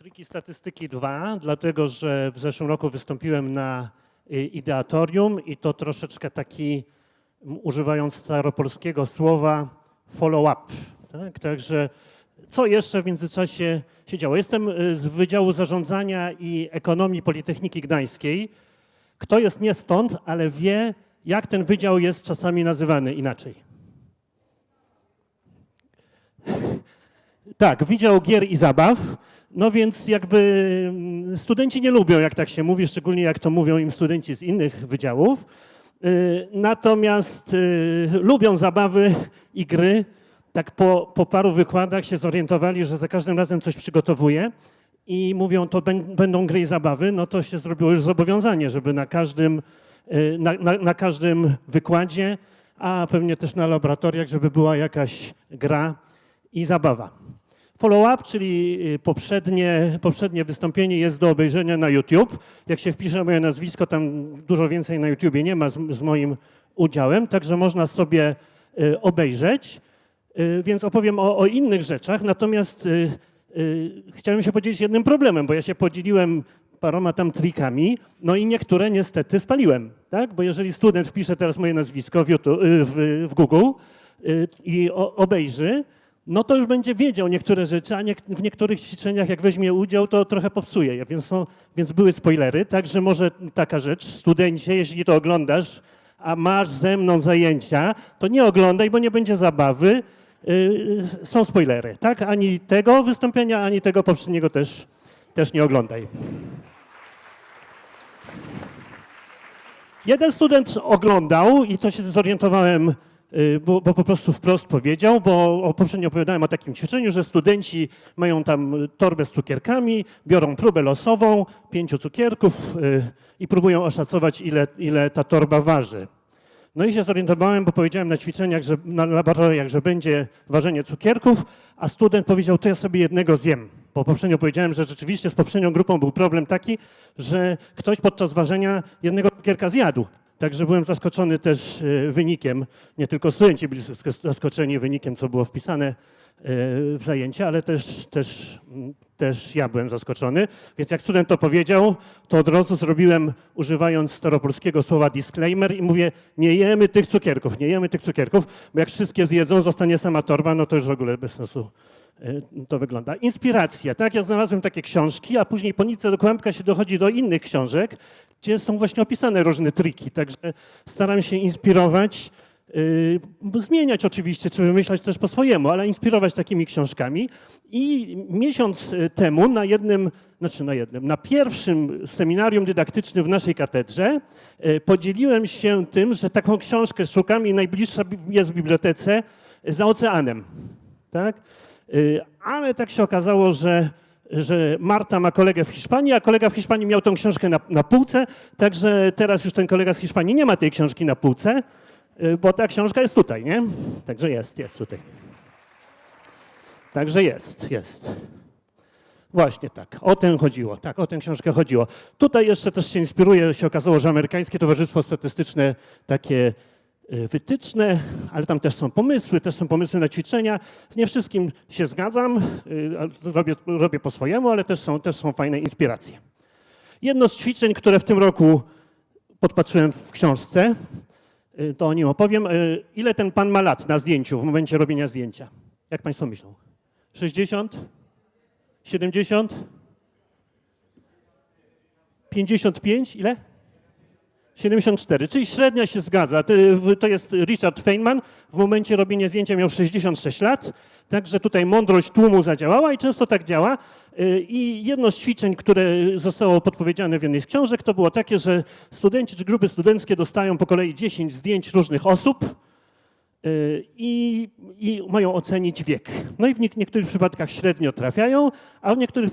Triki Statystyki 2, dlatego że w zeszłym roku wystąpiłem na y, ideatorium i to troszeczkę taki, używając staropolskiego słowa, follow-up. Tak? Także co jeszcze w międzyczasie się działo? Jestem y, z Wydziału Zarządzania i Ekonomii Politechniki Gdańskiej. Kto jest nie stąd, ale wie, jak ten wydział jest czasami nazywany inaczej. Tak, Wydział Gier i Zabaw. No więc jakby mm, studenci nie lubią, jak tak się mówi, szczególnie jak to mówią im studenci z innych wydziałów. Y, Natomiast y, lubią zabawy i gry. Tak po, po paru wykładach się zorientowali, że za każdym razem coś przygotowuję i mówią, to bę- będą gry i zabawy, no to się zrobiło już zobowiązanie, żeby na każdym, y, na, na, na każdym wykładzie, a pewnie też na laboratoriach, żeby była jakaś gra i zabawa. Follow-up, czyli y, poprzednie, poprzednie wystąpienie jest do obejrzenia na YouTube. Jak się wpisze moje nazwisko, tam dużo więcej na YouTubie nie ma z, z moim udziałem, także można sobie y, obejrzeć. Y, Więc opowiem o, o innych rzeczach, natomiast chciałem się podzielić jednym problemem, bo ja się podzieliłem paroma tam trikami, no i niektóre niestety spaliłem, tak? Bo jeżeli student wpisze teraz moje nazwisko w, YouTube, w, w Google i obejrzy, no to już będzie wiedział niektóre rzeczy, a niek- w niektórych ćwiczeniach, jak weźmie udział, to trochę popsuje je. Więc, są, więc były spoilery, także może taka rzecz, studencie, jeśli to oglądasz, a masz ze mną zajęcia, to nie oglądaj, bo nie będzie zabawy. Yy, są spoilery, tak? Ani tego wystąpienia, ani tego poprzedniego też, też nie oglądaj. Jeden student oglądał i to się zorientowałem, bo, bo po prostu wprost powiedział, bo poprzednio opowiadałem o takim ćwiczeniu, że studenci mają tam torbę z cukierkami, biorą próbę losową, pięciu cukierków y, i próbują oszacować, ile, ile ta torba waży. No i się zorientowałem, bo powiedziałem na ćwiczeniach, że na laboratoriach, że będzie ważenie cukierków, a student powiedział, to ja sobie jednego zjem. Bo poprzednio powiedziałem, że rzeczywiście z poprzednią grupą był problem taki, że ktoś podczas ważenia jednego cukierka zjadł. Także byłem zaskoczony też e, wynikiem. Nie tylko studenci byli zask- zaskoczeni wynikiem, co było wpisane e, w zajęcia, ale też, też, też ja byłem zaskoczony. Więc jak student to powiedział, to od razu zrobiłem, używając staropolskiego słowa disclaimer i mówię, nie jemy tych cukierków, nie jemy tych cukierków, bo jak wszystkie zjedzą, zostanie sama torba, no to już w ogóle bez sensu e, to wygląda. Inspiracja, tak? Ja znalazłem takie książki, a później po nitce do kłębka się dochodzi do innych książek, gdzie są właśnie opisane różne triki, także staram się inspirować, yy, zmieniać oczywiście, czy wymyślać też po swojemu, ale inspirować takimi książkami. I miesiąc y, temu na jednym, znaczy na jednym, na pierwszym seminarium dydaktycznym w naszej katedrze y, podzieliłem się tym, że taką książkę szukam i najbliższa jest w bibliotece za oceanem tak? Y, Ale tak się okazało, że, że Marta ma kolegę w Hiszpanii, a kolega w Hiszpanii miał tą książkę na, na półce, także teraz już ten kolega z Hiszpanii nie ma tej książki na półce, y, bo ta książka jest tutaj, nie? Także jest, jest tutaj. Także jest, jest. Właśnie tak, o tę chodziło, tak, o tę książkę chodziło. Tutaj jeszcze też się inspiruje, się okazało, że amerykańskie Towarzystwo Statystyczne takie wytyczne, ale tam też są pomysły, też są pomysły na ćwiczenia. Z nie wszystkim się zgadzam, y, robię, robię po swojemu, ale też są, też są fajne inspiracje. Jedno z ćwiczeń, które w tym roku podpatrzyłem w książce, y, to o nim opowiem. Y, Ile ten pan ma lat na zdjęciu, w momencie robienia zdjęcia? Jak państwo myślą? 60? 70? 55? Ile? 74, czyli średnia się zgadza. To- jest Richard Feynman. W momencie robienia zdjęcia miał 66 lat, także tutaj mądrość tłumu zadziałała i często tak działa. Y, I jedno z ćwiczeń, które zostało podpowiedziane w jednej z książek, to było takie, że studenci czy grupy studenckie dostają po kolei 10 zdjęć różnych osób y, i, i mają ocenić wiek. No i w niek- niektórych przypadkach średnio trafiają, a w niektórych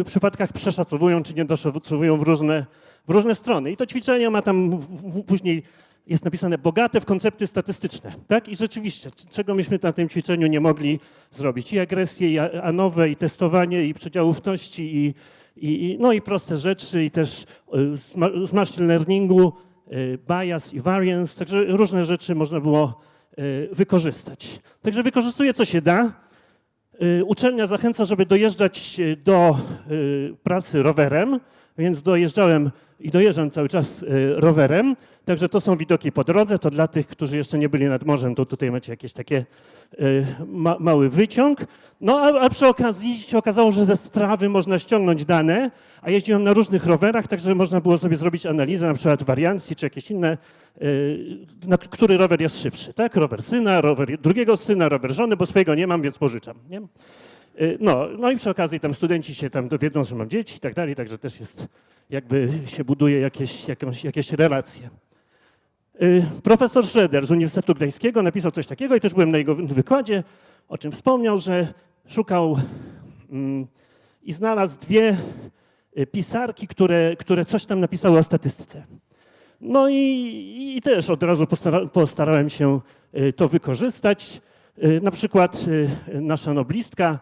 y, przypadkach przeszacowują czy nie doszacowują w różne, w różne strony. I to ćwiczenie ma tam później jest napisane bogate w koncepty statystyczne. Tak? I rzeczywiście, czego myśmy na tym ćwiczeniu nie mogli zrobić? I agresję, i anowe, i testowanie, i przedziałówności, i, i, no i proste rzeczy, i też y, z ma- z machine learningu, y, bias i variance, także różne rzeczy można było y, wykorzystać. Także wykorzystuję, co się da. Uczelnia zachęca, żeby dojeżdżać do pracy rowerem, więc dojeżdżałem i dojeżdżam cały czas y, rowerem. Także to są widoki po drodze. To dla tych, którzy jeszcze nie byli nad morzem, to tutaj macie jakieś takie y, ma, mały wyciąg. No a, a przy okazji się okazało, że ze strawy można ściągnąć dane, a jeździłem na różnych rowerach, także można było sobie zrobić analizę na przykład wariancji czy jakieś inne, y, na który rower jest szybszy, tak? Rower syna, rower drugiego syna, rower żony, bo swojego nie mam, więc pożyczam, nie? Y, No, no i przy okazji tam studenci się tam dowiedzą, że mam dzieci i tak dalej, także też jest, jakby się buduje jakieś, jakąś, jakieś relacje. Y, Profesor Schroeder z Uniwersytetu Gdańskiego napisał coś takiego i też byłem na jego wykładzie, o czym wspomniał, że szukał mm, i znalazł dwie y, pisarki, które, które coś tam napisały o statystyce. No i, i też od razu postara, postarałem się to wykorzystać. Na przykład nasza noblistka,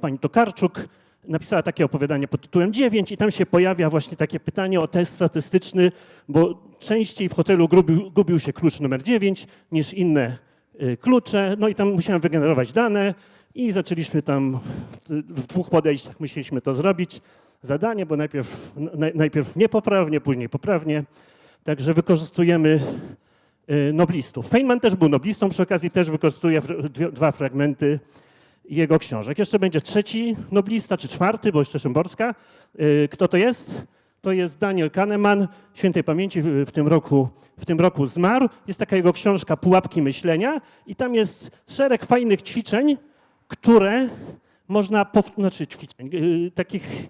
pani Tokarczuk, napisała takie opowiadanie pod tytułem 9 i tam się pojawia właśnie takie pytanie o test statystyczny, bo częściej w hotelu gubił, gubił się klucz numer 9 niż inne y, klucze. No i tam musiałem wygenerować dane i zaczęliśmy tam w dwóch podejściach musieliśmy to zrobić. Zadanie, bo najpierw, naj- najpierw niepoprawnie, później poprawnie. Także wykorzystujemy noblistów. Feynman też był noblistą, przy okazji też wykorzystuje dwa fragmenty jego książek. Jeszcze będzie trzeci noblista, czy czwarty, bo jeszcze Szymborska. Y, Kto to jest? To jest Daniel Kahneman, świętej pamięci w, tym roku, w tym roku zmarł. Jest taka jego książka Pułapki myślenia i tam jest szereg fajnych ćwiczeń, które można, znaczy ćwiczeń, y, takich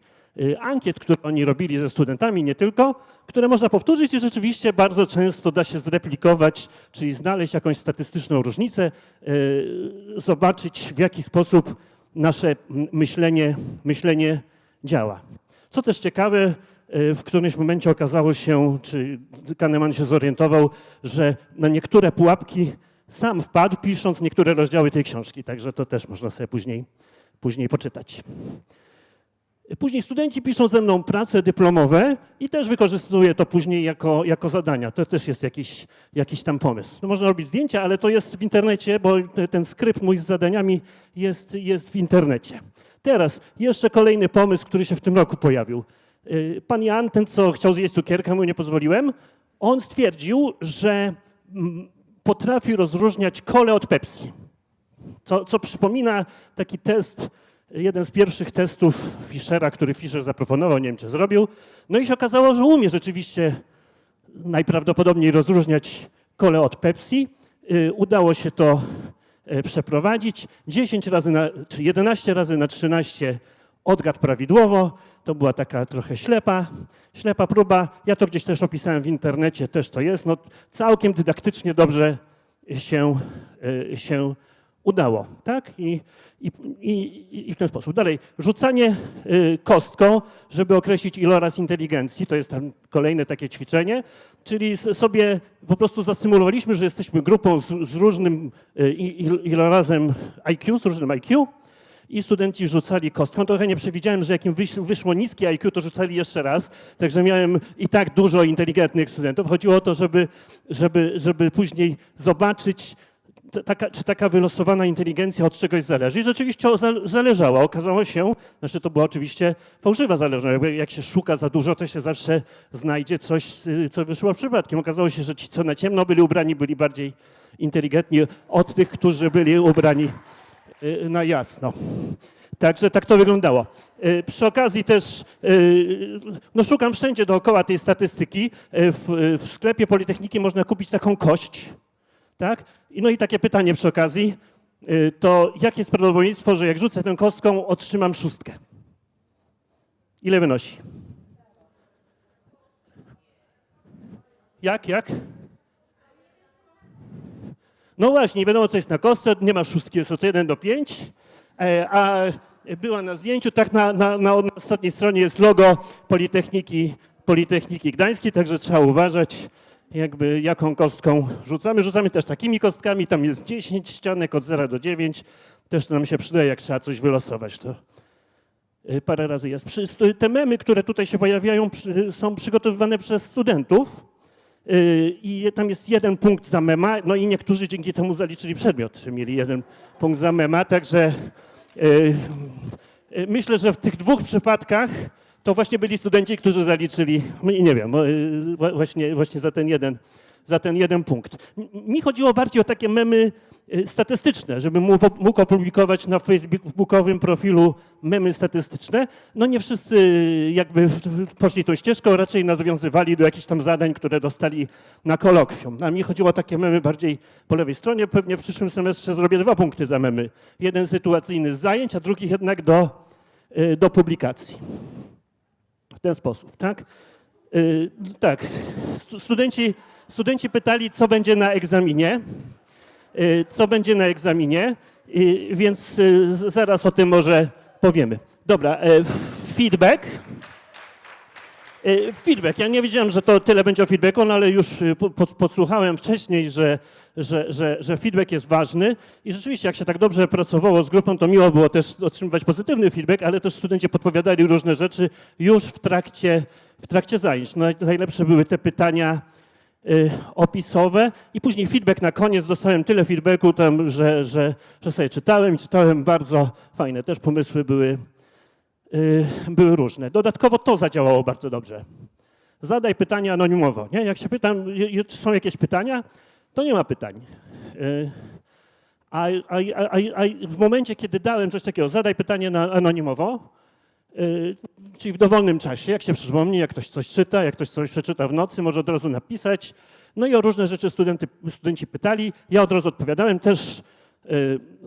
ankiet, które oni robili ze studentami, nie tylko, które można powtórzyć i rzeczywiście bardzo często da się zreplikować, czyli znaleźć jakąś statystyczną różnicę, y, zobaczyć w jaki sposób nasze myślenie, myślenie działa. Co też ciekawe, y, w którymś momencie okazało się, czy Kahneman się zorientował, że na niektóre pułapki sam wpadł, pisząc niektóre rozdziały tej książki, także to też można sobie później, później poczytać. Później studenci piszą ze mną prace dyplomowe i też wykorzystuję to później jako, jako zadania. To też jest jakiś, jakiś tam pomysł. No można robić zdjęcia, ale to jest w internecie, bo te- ten skrypt mój z zadaniami jest, jest w internecie. Teraz jeszcze kolejny pomysł, który się w tym roku pojawił. Y, Pan Jan, ten co chciał zjeść cukierka, mu nie pozwoliłem, on stwierdził, że mm, potrafi rozróżniać kole od Pepsi co, co przypomina taki test, jeden z pierwszych testów Fischera, który Fischer zaproponował, nie wiem czy zrobił. No i się okazało, że umie rzeczywiście najprawdopodobniej rozróżniać kole od Pepsi. Y, Udało się to e, przeprowadzić. 10 razy na, czy 11 razy na 13 odgadł prawidłowo. To była taka trochę ślepa, ślepa próba. Ja to gdzieś też opisałem w internecie, też to jest. No, całkiem dydaktycznie dobrze się, e, się udało. Tak? I, i, i, I w ten sposób. Dalej, rzucanie y, kostką, żeby określić iloraz inteligencji, to jest tam kolejne takie ćwiczenie, czyli sobie po prostu zasymulowaliśmy, że jesteśmy grupą z, z różnym y, ilorazem IQ, z różnym IQ i studenci rzucali kostką. Trochę nie przewidziałem, że jak im wyś- wyszło niskie IQ, to rzucali jeszcze raz. Także miałem i tak dużo inteligentnych studentów. Chodziło o to, żeby, żeby, żeby później zobaczyć, taka, czy taka wylosowana inteligencja od czegoś zależy. I rzeczywiście zależała. Okazało się, znaczy to była oczywiście fałszywa zależność. Jak się szuka za dużo, to się zawsze znajdzie coś, co wyszło przypadkiem. Okazało się, że ci, co na ciemno byli ubrani, byli bardziej inteligentni od tych, którzy byli ubrani y, na jasno. Także tak to wyglądało. Y, Przy okazji też, y, no szukam wszędzie dookoła tej statystyki. W, w sklepie Politechniki można kupić taką kość, tak? I No i takie pytanie przy okazji, y, to jakie jest prawdopodobieństwo, że jak rzucę tę kostką, otrzymam szóstkę? Ile wynosi? Jak, jak? No właśnie, nie wiadomo co jest na kostce, nie ma szóstki, jest od 1 do 5, e, a była na zdjęciu, tak na, na, na ostatniej stronie jest logo Politechniki, Politechniki Gdańskiej, także trzeba uważać, jakby jaką kostką rzucamy. Rzucamy też takimi kostkami, tam jest 10 ścianek od 0 do 9, też to nam się przydaje, jak trzeba coś wylosować, to y, parę razy jest. Te memy, które tutaj się pojawiają, są przygotowywane przez studentów, y, i tam jest jeden punkt za mema, no i niektórzy dzięki temu zaliczyli przedmiot, że mieli jeden punkt za mema, także y, myślę, że w tych dwóch przypadkach to właśnie byli studenci, którzy zaliczyli, no nie wiem, bo, y, właśnie, właśnie za ten jeden za ten jeden punkt. Mi chodziło bardziej o takie memy y, statystyczne, żebym mógł, opublikować na facebookowym profilu memy statystyczne. No nie wszyscy y, jakby poszli tą ścieżką, raczej nawiązywali do jakichś tam zadań, które dostali na kolokwium. A mi chodziło o takie memy bardziej po lewej stronie. Pewnie w przyszłym semestrze zrobię dwa punkty za memy. Jeden sytuacyjny z zajęć, a drugi jednak do, do publikacji. Ten sposób, tak? Y, tak, Stu- studenci, studenci pytali, co będzie na egzaminie. Y, Co będzie na egzaminie, y, więc y, z- zaraz o tym może powiemy. Dobra, e, feedback. Y, Feedback. Ja nie wiedziałem, że to tyle będzie o feedbacku, no ale już y, po- po- podsłuchałem wcześniej, że, że, że, że feedback jest ważny i rzeczywiście jak się tak dobrze pracowało z grupą, to miło było też otrzymywać pozytywny feedback, ale też studenci podpowiadali różne rzeczy już w trakcie, w trakcie zajęć. No, najlepsze były te pytania y, opisowe i później feedback na koniec. Dostałem tyle feedbacku tam, że, że, że sobie czytałem i czytałem bardzo fajne. Też pomysły były, y, były różne. Dodatkowo to zadziałało bardzo dobrze. Zadaj pytania anonimowo. Nie? Jak się pytam, y, y, czy są jakieś pytania, to nie ma pytań. Y, A, a, a, a w momencie, kiedy dałem coś takiego, zadaj pytanie na anonimowo, y, czyli w dowolnym czasie, jak się przypomni, jak ktoś coś czyta, jak ktoś coś przeczyta w nocy, może od razu napisać. No i o różne rzeczy studenty, studenci pytali. Ja od razu odpowiadałem. Też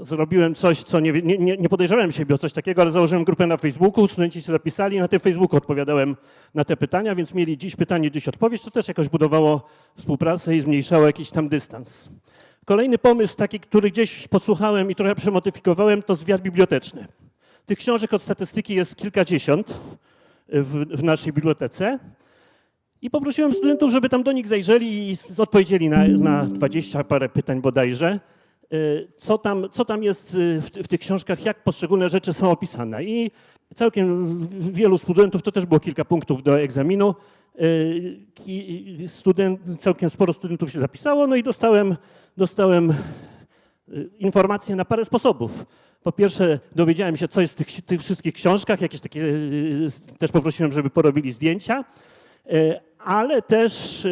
zrobiłem coś, co nie, nie, nie podejrzewałem siebie o coś takiego, ale założyłem grupę na Facebooku, studenci się zapisali, na tym Facebooku odpowiadałem na te pytania, więc mieli dziś pytanie, dziś odpowiedź. To też jakoś budowało współpracę i zmniejszało jakiś tam dystans. Kolejny pomysł, taki, który gdzieś podsłuchałem i trochę przemodyfikowałem, to zwiat biblioteczny. Tych książek od statystyki jest kilkadziesiąt w, w naszej bibliotece. I poprosiłem studentów, żeby tam do nich zajrzeli i odpowiedzieli na, 20 parę pytań bodajże. Y, Co tam, co tam jest y, w, w tych książkach, jak poszczególne rzeczy są opisane. I całkiem wielu studentów, to też było kilka punktów do egzaminu, y, student, całkiem sporo studentów się zapisało, no i dostałem, dostałem informacje na parę sposobów. Po pierwsze, dowiedziałem się, co jest w tych, tych wszystkich książkach, jakieś takie, też poprosiłem, żeby porobili zdjęcia, ale też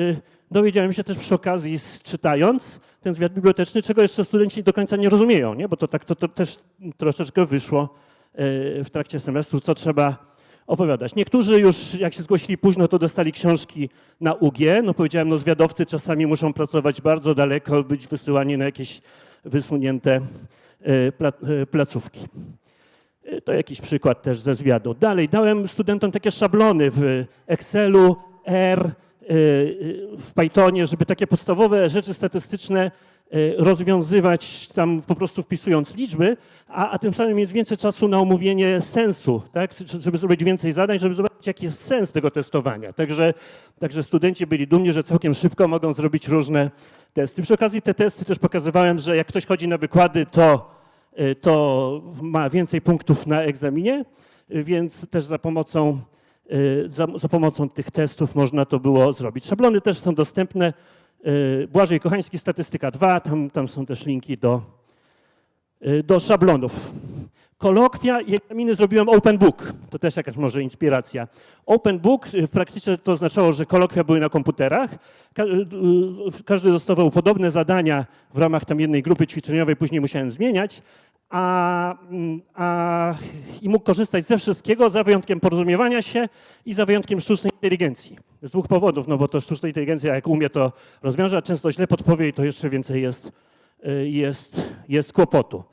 dowiedziałem się też przy okazji, czytając ten zwiat biblioteczny, czego jeszcze studenci do końca nie rozumieją, nie? bo to tak to, to też troszeczkę wyszło y, w trakcie semestru, co trzeba opowiadać. Niektórzy już, jak się zgłosili późno, to dostali książki na UG. No powiedziałem, no zwiadowcy czasami muszą pracować bardzo daleko, być wysyłani na jakieś wysunięte e, e, placówki. E, To jakiś przykład też ze zwiadu. Dalej, dałem studentom takie szablony w Excelu, R, e, w Pythonie, żeby takie podstawowe rzeczy statystyczne e, rozwiązywać tam po prostu wpisując liczby, a, a tym samym mieć więcej czasu na omówienie sensu, tak? żeby zrobić więcej zadań, żeby zobaczyć, jaki jest sens tego testowania. Także, także studenci byli dumni, że całkiem szybko mogą zrobić różne testy. Przy okazji te testy też pokazywałem, że jak ktoś chodzi na wykłady, to, y, to ma więcej punktów na egzaminie, y, więc też za pomocą, y, za, za pomocą tych testów można to było zrobić. Szablony też są dostępne. Y, Błażej Kochański, Statystyka 2, tam, tam są też linki do, y, do szablonów. Kolokwia i egzaminy zrobiłem open book. To też jakaś może inspiracja. Open book y, w praktyce to oznaczało, że kolokwia były na komputerach. Ka- y, y, Każdy dostawał podobne zadania w ramach tam jednej grupy ćwiczeniowej, później musiałem zmieniać. A, mm, a, I mógł korzystać ze wszystkiego, za wyjątkiem porozumiewania się i za wyjątkiem sztucznej inteligencji. Z dwóch powodów, no bo to sztuczna inteligencja, jak umie, to rozwiąże, a często źle podpowie i to jeszcze więcej jest, y, jest, jest kłopotu.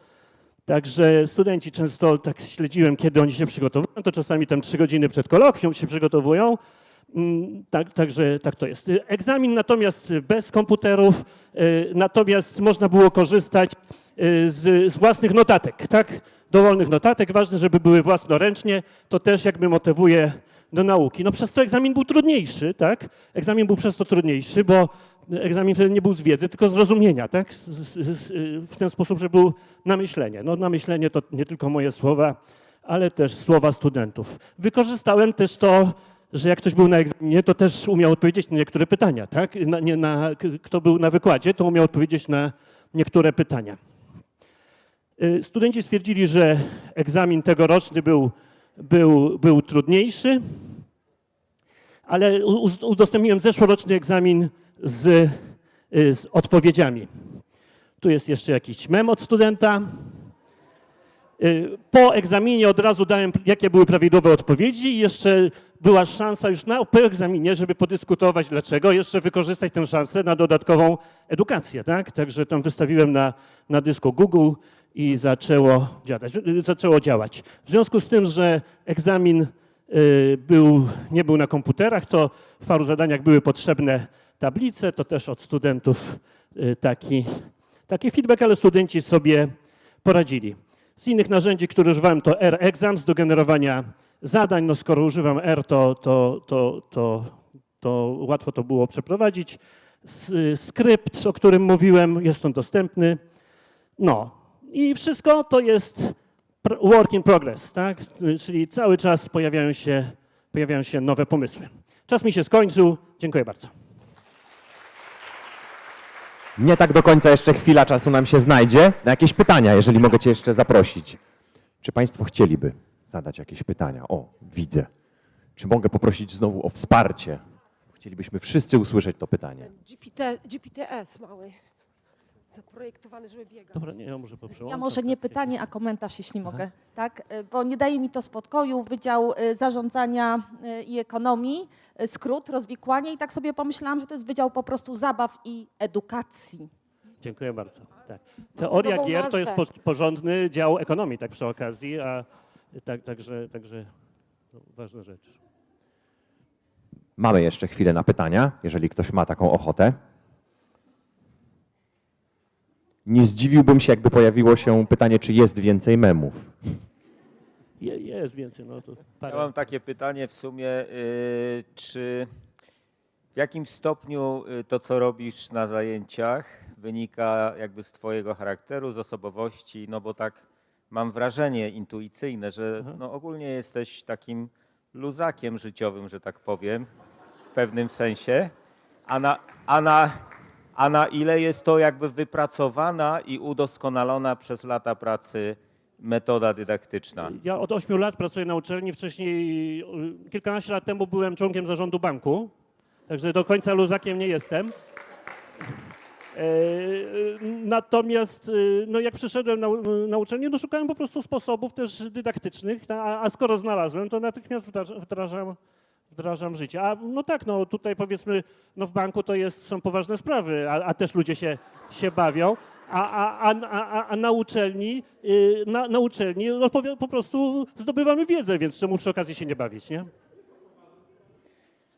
Także studenci często tak śledziłem, kiedy oni się przygotowują, to czasami tam trzy godziny przed kolokwium się przygotowują. Mm, Tak, także tak to jest. Egzamin natomiast bez komputerów, y, natomiast można było korzystać z, z własnych notatek, tak? Dowolnych notatek. Ważne, żeby były własnoręcznie. To też jakby motywuje do nauki. No przez to egzamin był trudniejszy, tak? Egzamin był przez to trudniejszy, bo egzamin wtedy nie był z wiedzy, tylko z rozumienia, tak? Z, z, z, w ten sposób, że był na myślenie. No na myślenie to nie tylko moje słowa, ale też słowa studentów. Wykorzystałem też to że jak ktoś był na egzaminie, to też umiał odpowiedzieć na niektóre pytania, tak? Na, nie na, kto był na wykładzie, to umiał odpowiedzieć na niektóre pytania. Y, Studenci stwierdzili, że egzamin tegoroczny był, był, był trudniejszy, ale udostępniłem zeszłoroczny egzamin z, y, z odpowiedziami. Tu jest jeszcze jakiś mem od studenta. Y, Po egzaminie od razu dałem, jakie były prawidłowe odpowiedzi i jeszcze była szansa już na, po egzaminie, żeby podyskutować dlaczego, jeszcze wykorzystać tę szansę na dodatkową edukację, tak? Także tam wystawiłem na, na dysku Google i zaczęło działać, y, zaczęło działać. W związku z tym, że egzamin y, był, nie był na komputerach, to w paru zadaniach były potrzebne tablice, to też od studentów y, taki, taki feedback, ale studenci sobie poradzili. Z innych narzędzi, które używałem, to R-Exams do generowania zadań. No skoro używam R, to, to, to, to, to łatwo to było przeprowadzić. Skrypt, o którym mówiłem, jest on dostępny. No i wszystko to jest work in progress, tak? Czyli cały czas pojawiają się, pojawiają się nowe pomysły. Czas mi się skończył. Dziękuję bardzo. Nie tak do końca jeszcze chwila czasu nam się znajdzie na jakieś pytania, jeżeli mogę Cię jeszcze zaprosić. Czy Państwo chcieliby zadać jakieś pytania? O, widzę. Czy mogę poprosić znowu o wsparcie? Chcielibyśmy wszyscy usłyszeć to pytanie. GPT, GPTS mały. Zaprojektowany, żeby biegać. Dobra, nie, ja może poprzełączam. Ja może nie pytanie, a komentarz, jeśli mogę, tak? Y, Bo nie daje mi to spokoju. Wydział y, Zarządzania y, i Ekonomii, skrót, rozwikłanie i tak sobie pomyślałam, że to jest Wydział po prostu Zabaw i Edukacji. Dziękuję bardzo. Tak. Teoria gier to jest po- porządny dział ekonomii, tak przy okazji, a tak, także, także no, ważna rzecz. Mamy jeszcze chwilę na pytania, jeżeli ktoś ma taką ochotę. Nie zdziwiłbym się, jakby pojawiło się pytanie, czy jest więcej memów. Je, jest więcej, no to parę. Ja mam takie pytanie w sumie, y, czy w jakim stopniu y, to, co robisz na zajęciach, wynika jakby z twojego charakteru, z osobowości, no bo tak mam wrażenie intuicyjne, że no ogólnie jesteś takim luzakiem życiowym, że tak powiem, w pewnym sensie, a na, a na, a na ile jest to jakby wypracowana i udoskonalona przez lata pracy metoda dydaktyczna? Ja od 8 lat pracuję na uczelni. Wcześniej, y, kilkanaście lat temu byłem członkiem zarządu banku, także do końca luzakiem nie jestem. E, y, Natomiast y, no jak przyszedłem na, na uczelnię, no szukałem po prostu sposobów też dydaktycznych, no, a, a skoro znalazłem, to natychmiast wdrażam, wdrażam, życie. A no tak, no tutaj powiedzmy, no w banku to jest, są poważne sprawy, a, a też ludzie się, się bawią. A, a, a, a, na uczelni, y, na, na uczelni no, powie- po prostu zdobywamy wiedzę, więc czemu przy okazji się nie bawić, nie?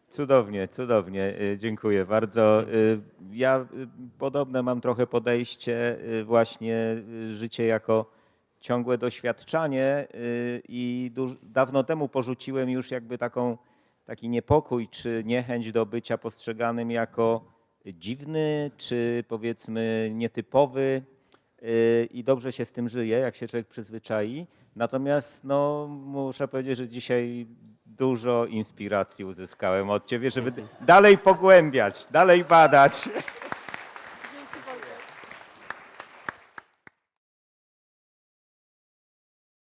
Cudownie, cudownie, y, dziękuję bardzo. Y, Ja podobne mam trochę podejście, właśnie życie jako ciągłe doświadczanie i dawno temu porzuciłem już jakby taką, taki niepokój czy niechęć do bycia postrzeganym jako dziwny czy powiedzmy nietypowy y, i dobrze się z tym żyje, jak się człowiek przyzwyczai. Natomiast no, muszę powiedzieć, że dzisiaj dużo inspiracji uzyskałem od ciebie, żeby dalej pogłębiać, dalej badać.